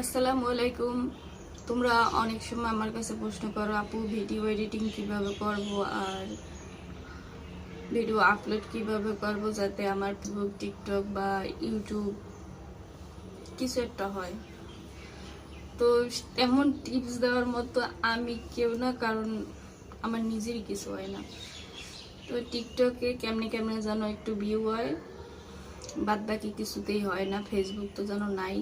আসসালামু আলাইকুম। তোমরা অনেক সময় আমার কাছে প্রশ্ন করো, আপু ভিডিও এডিটিং কীভাবে করব আর ভিডিও আপলোড কীভাবে করব যাতে আমার ফেসবুক টিকটক বা ইউটিউব কিছু একটা হয়? তো এমন টিপস দেওয়ার মতো আমি কেউ না, কারণ আমার নিজেরই কিছু হয় না। তো টিকটকে কেমনে কেমনে যেন একটু ভিউ হয় বাদ বাকি কিছুতেই হয় না ফেসবুক তো যেন নাই।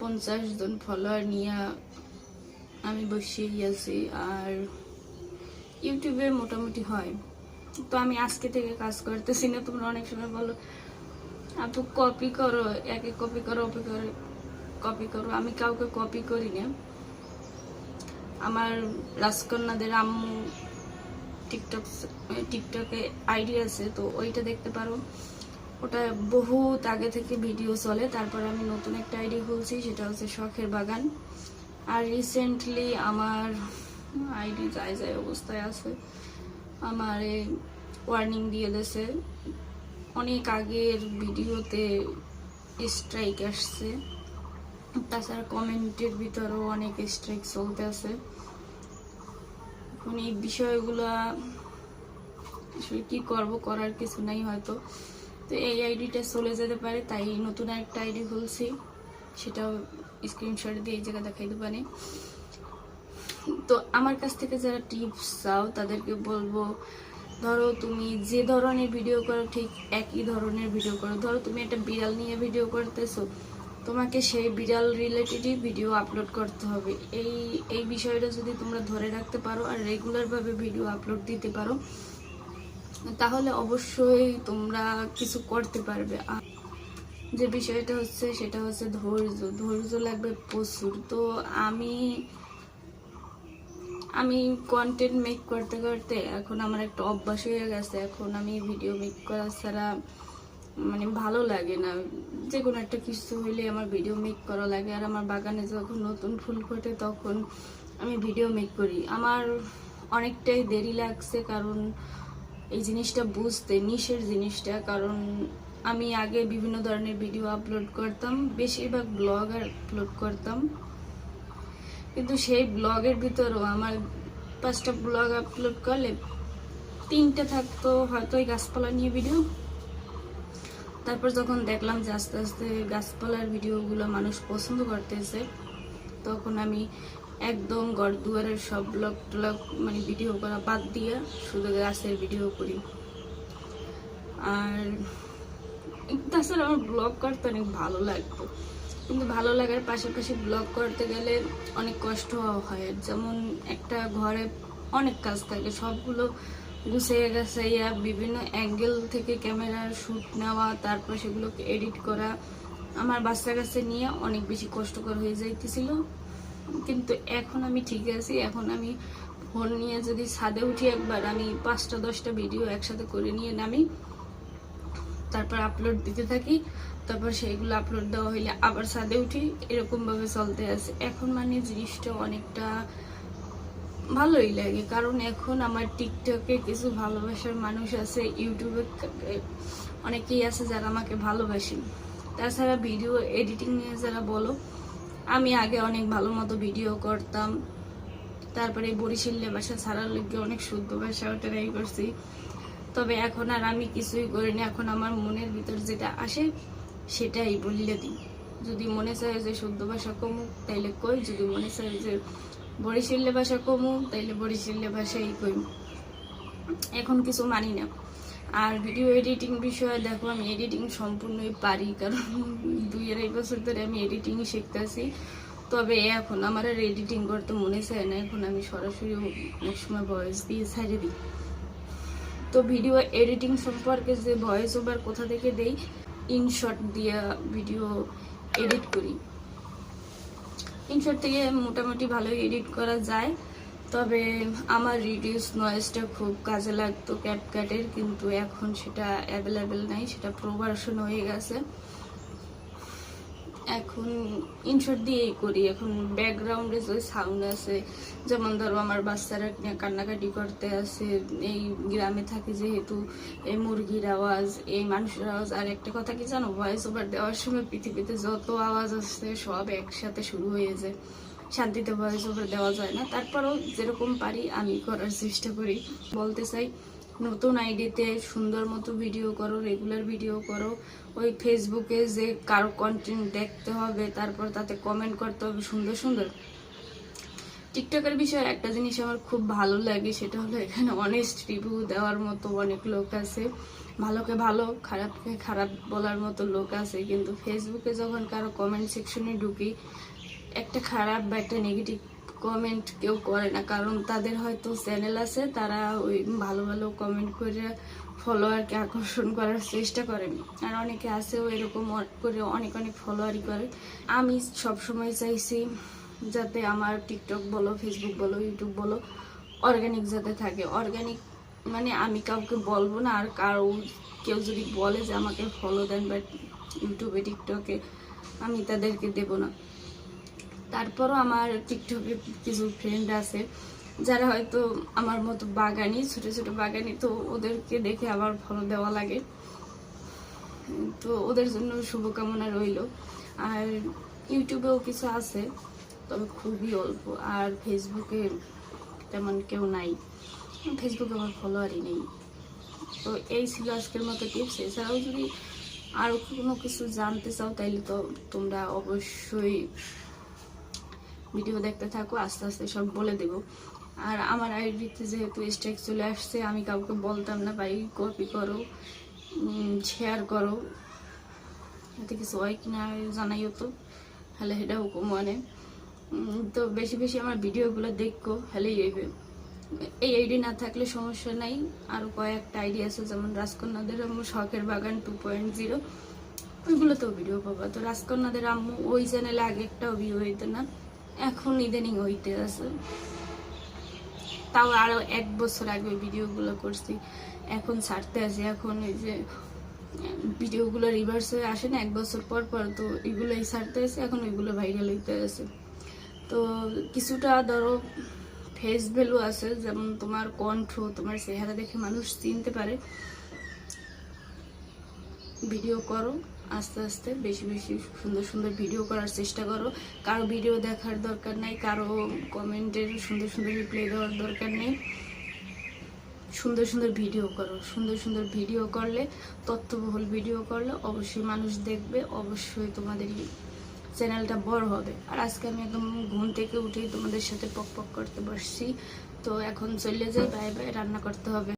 পঞ্চাশ জন ফলোয়ার নিয়ে আমি বসেই আছি আর ইউটিউবে মোটামুটি হয়। তো আমি আজকে থেকে কাজ করতেছি না, তোমরা অনেক সময় বলো, আপু কপি করো, একে কপি করো অপি করো কপি করো। আমি কাউকে কপি করি না। আমার রাজকন্যাদের আম্মু, টিকটক, টিকটকে আইডি আছে, তো ওইটা দেখতে পারো। ওটা বহুত আগে থেকে ভিডিও চলে। তারপর আমি নতুন একটা আইডি খুলছি, সেটা হচ্ছে শখের বাগান। আর রিসেন্টলি আমার আইডি যায় যায় অবস্থায় আছে, আমার ওয়ার্নিং দিয়ে দিয়েছে। অনেক আগের ভিডিওতে স্ট্রাইক আসছে। তাছাড়া কমেন্টের ভিতরেও অনেক স্ট্রাইক চলতে আছে। এখন এই বিষয়গুলো আসলে কি করব করার কিছু নাই হয়তো। তো এই আইডিটা চলে যেতে পারে, তাই নতুন একটা আইডি খুলছি। সেটাও স্ক্রিনশট দিয়ে এই জায়গায় দেখাইতে পারে। তো আমার কাছ থেকে যারা টিপস চাও, তাদেরকে বলব, ধরো তুমি যে ধরনের ভিডিও করো, ঠিক একই ধরনের ভিডিও করো। ধরো তুমি একটা বিড়াল নিয়ে ভিডিও করতেছো, তোমাকে সেই বিড়াল রিলেটেডই ভিডিও আপলোড করতে হবে। এই এই বিষয়টা যদি তোমরা ধরে রাখতে পারো আর রেগুলারভাবে ভিডিও আপলোড দিতে পারো তাহলে অবশ্যই তোমরা কিছু করতে পারবে। যে বিষয়টা হচ্ছে, সেটা হচ্ছে ধৈর্য। ধৈর্য লাগবে প্রচুর। তো আমি আমি কন্টেন্ট মেক করতে করতে এখন আমার একটা অভ্যাস হয়ে গেছে। এখন আমি ভিডিও মেক করা ছাড়া মানে ভালো লাগে না। যে কোনো একটা কিছু হইলে আমার ভিডিও মেক করা লাগে। আর আমার বাগানে যখন নতুন ফুল ফোটে, তখন আমি ভিডিও মেক করি। আমার অনেকটাই দেরি লাগছে, কারণ এই জিনিসটা বুঝতে, নিশের জিনিসটা, কারণ আমি আগে বিভিন্ন ধরনের ভিডিও আপলোড করতাম, বেশিরভাগ ব্লগ আপলোড করতাম। কিন্তু সেই ব্লগের ভিতরেও আমার পাঁচটা ব্লগ আপলোড করলে তিনটে থাকতো হয়তো এই গাছপালা নিয়ে ভিডিও তারপর যখন দেখলাম যে আস্তে আস্তে গাছপালার ভিডিওগুলো মানুষ পছন্দ করতেছে, তখন আমি একদম ঘর দুয়ারের সব ব্লগ টলগ মানে ভিডিও করা বাদ দিয়ে শুধু গাছের ভিডিও করি। আর তাছাড়া আমার ব্লগ করতে অনেক ভালো লাগতো। কিন্তু ভালো লাগার পাশাপাশি ব্লগ করতে গেলে অনেক কষ্ট হয়। যেমন একটা ঘরে অনেক কাজ থাকে, সবগুলো গুছিয়ে গেছে বিভিন্ন অ্যাঙ্গেল থেকে ক্যামেরার শ্যুট নেওয়া, তারপর সেগুলোকে এডিট করা, আমার বাচ্চা কাছে নিয়ে অনেক বেশি কষ্টকর হয়ে যাইতেছিল। কিন্তু এখন আমি ঠিক আছি, এখন আমি ফোন নিয়ে যদি ছাদে উঠি একবার, আমি পাঁচটা, দশটা ভিডিও একসাথে করে নিয়ে নামি, তারপর আপলোড দিতে থাকি, তারপর সেইগুলো আপলোড দেওয়া হইলে আবার ছাদে উঠি এরকম ভাবে চলতে আছে। এখন মানে জিনিসটা অনেকটা ভালোই লাগে, কারণ এখন আমার টিকটকে কিছু ভালোবাসার মানুষ আছে ইউটিউবে অনেকেই আছে যারা আমাকে ভালোবাসে। তাছাড়া ভিডিও এডিটিং নিয়ে যারা বলো আমি আগে অনেক ভালো মতো ভিডিও করতাম। তারপরে বরিশালে বাসা ছাড়ার লোককে অনেক শুদ্ধ ভাষা ট্রাই করছি। তবে এখন আর আমি কিছুই করিনি এখন আমার মনের ভিতর যেটা আসে, সেটাই বলিলে দিই। যদি মনে চায় যে শুদ্ধ ভাষা কমুক, তাইলে কই? যদি মনে চায় যে বরিশালে ভাষা কমুক, তাইলে বরিশালে ভাষাই কই এখন কিছু মানি না। আর ভিডিও এডিটিং বিষয়ে দেখো, আমি এডিটিং সম্পূর্ণই পারি, কারণ দুই আড়াই বছর ধরে আমি এডিটিং শিখতেছি। তবে এখন আমার আর এডিটিং করতে মনে চায় না, এখন আমি সরাসরি অনেক সময় ভয়েস দিয়ে ছাড়ে দিই। তো ভিডিও এডিটিং সম্পর্কে যে ভয়েস ওভার কোথা থেকে দেই ইনশট দিয়ে ভিডিও এডিট করি। ইনশট থেকে মোটামুটি ভালোই এডিট করা যায়। তবে আমার রিডিউস নয়েজটা খুব কাজে লাগতো ক্যাপকাটের কিন্তু এখন সেটা অ্যাভেলেবেল নাই, সেটা প্রোভার্সন হয়ে গেছে। এখন ইনশর্ট দিয়েই করি, এখন ব্যাকগ্রাউন্ডে যে সাউন্ড আছে, যেমন ধরো আমার বাচ্চারা কান্নাকাটি করতে আছে এই গ্রামে থাকি যেহেতু, এই মুরগির আওয়াজ, এই মানুষের আওয়াজ, আর একটা কথা কি জানো ভয়েস ওভার দেওয়ার সময় পৃথিবীতে যত আওয়াজ আসছে সব একসাথে শুরু হয়ে যায়। শান্তিতে ভয়েস ওভার দেওয়া যায় না। তারপরও যেরকম পারি, আমি করার চেষ্টা করি। বলতে চাই, নতুন আইডিতে সুন্দর মতো ভিডিও করো রেগুলার ভিডিও করো। ওই ফেসবুকে যে কারও কন্টেন্ট দেখতে হবে, তারপর তাতে কমেন্ট করতে হবে, সুন্দর সুন্দর। টিকটকের বিষয়ে একটা জিনিস আমার খুব ভালো লাগে, সেটা হলো এখানে অনেস্ট রিভিউ দেওয়ার মতো অনেক লোক আছে। ভালোকে ভালো, খারাপকে খারাপ বলার মতো লোক আছে, কিন্তু ফেসবুকে যখন কারও কমেন্ট সেকশনে ঢুকি একটা খারাপ বা একটা নেগেটিভ কমেন্ট কেউ করে না। কারণ তাদের হয়তো চ্যানেল আছে, তারা ওই ভালো ভালো কমেন্ট করে ফলোয়ারকে আকর্ষণ করার চেষ্টা করে আর অনেকে আছেও এরকম করে অনেক অনেক ফলোয়ারই করে। আমি সবসময় চাইছি যাতে আমার টিকটক বলো ফেসবুক বলো ইউটিউব বলো অর্গানিক যাতে থাকে। অর্গানিক মানে আমি কাউকে বলব না, আর কারও কেউ যদি বলে যে আমাকে ফলো দেন বাট ইউটিউবে টিকটকে আমি তাদেরকে দেবো না। তারপরও আমার টিকটকে কিছু ফ্রেন্ড আছে, যারা হয়তো আমার মতো বাগানি, ছোট ছোট বাগানি, তো ওদেরকে দেখে আবার ফলো দেওয়া লাগে। তো ওদের জন্য শুভকামনা রইল। আর ইউটিউবেও কিছু আছে, তবে খুবই অল্প। আর ফেসবুকে তেমন কেউ নাই। ফেসবুকে আমার ফলোয়ারই নেই। তো এই ছিল আজকের মতো টিপস এছাড়াও যদি আরও কোনো কিছু জানতে চাও, তাইলে তো তোমরা অবশ্যই ভিডিও দেখতে থাকো, আস্তে আস্তে সব বলে দেবো। আর আমার আইডিতে যেহেতু স্ট্রাইক চলে আসছে, আমি কাউকে বলতাম না, ভাই কপি করো শেয়ার করো। এতে কিছু হয় কিনা জানাইও তো হলে সেটা হুকুম মানে। তো বেশি বেশি আমার ভিডিওগুলো দেখো হলেই হইবে এই আইডি না থাকলে সমস্যা নাই। আরও কয়েকটা আইডি আছে, যেমন রাজকন্যাদের আমার শখের বাগান টু পয়েন্ট জিরো ওইগুলোতেও ভিডিও পাবা। তো রাজকন্যাদের আম্মু, ওই চ্যানেলে আগে একটাও ভিডিও হইতো না। এখন ইদানিং হইতে আছে। তাও আরও এক বছর আগে ভিডিওগুলো করছি। এখন ছাড়তে আছে। এখন এই যে ভিডিওগুলো রিভার্স হয়ে আসে না, এক বছর পর পর তো এগুলোই ছাড়তে আছে। এখন ওইগুলো ভাইরাল হইতে আছে। তো কিছুটা ধরো ফেস ভ্যালু আছে, যেমন তোমার কণ্ঠ, তোমার চেহারা দেখে মানুষ চিনতে পারে। ভিডিও করো, আস্তে আস্তে বেশি বেশি সুন্দর সুন্দর ভিডিও করার চেষ্টা করো। কারও ভিডিও দেখার দরকার নাই, কারও কমেন্টের সুন্দর সুন্দর রিপ্লাই দেওয়ার দরকার নেই। সুন্দর সুন্দর ভিডিও করো, সুন্দর সুন্দর ভিডিও করলে, তথ্যবহুল ভিডিও করলে অবশ্যই মানুষ দেখবে, অবশ্যই তোমাদের চ্যানেলটা বড় হবে। আর আজকে আমি একদম ঘুম থেকে উঠেই তোমাদের সাথে পক পক করতে বসছি। তো এখন চলে যাই, বাই বাই, রান্না করতে হবে।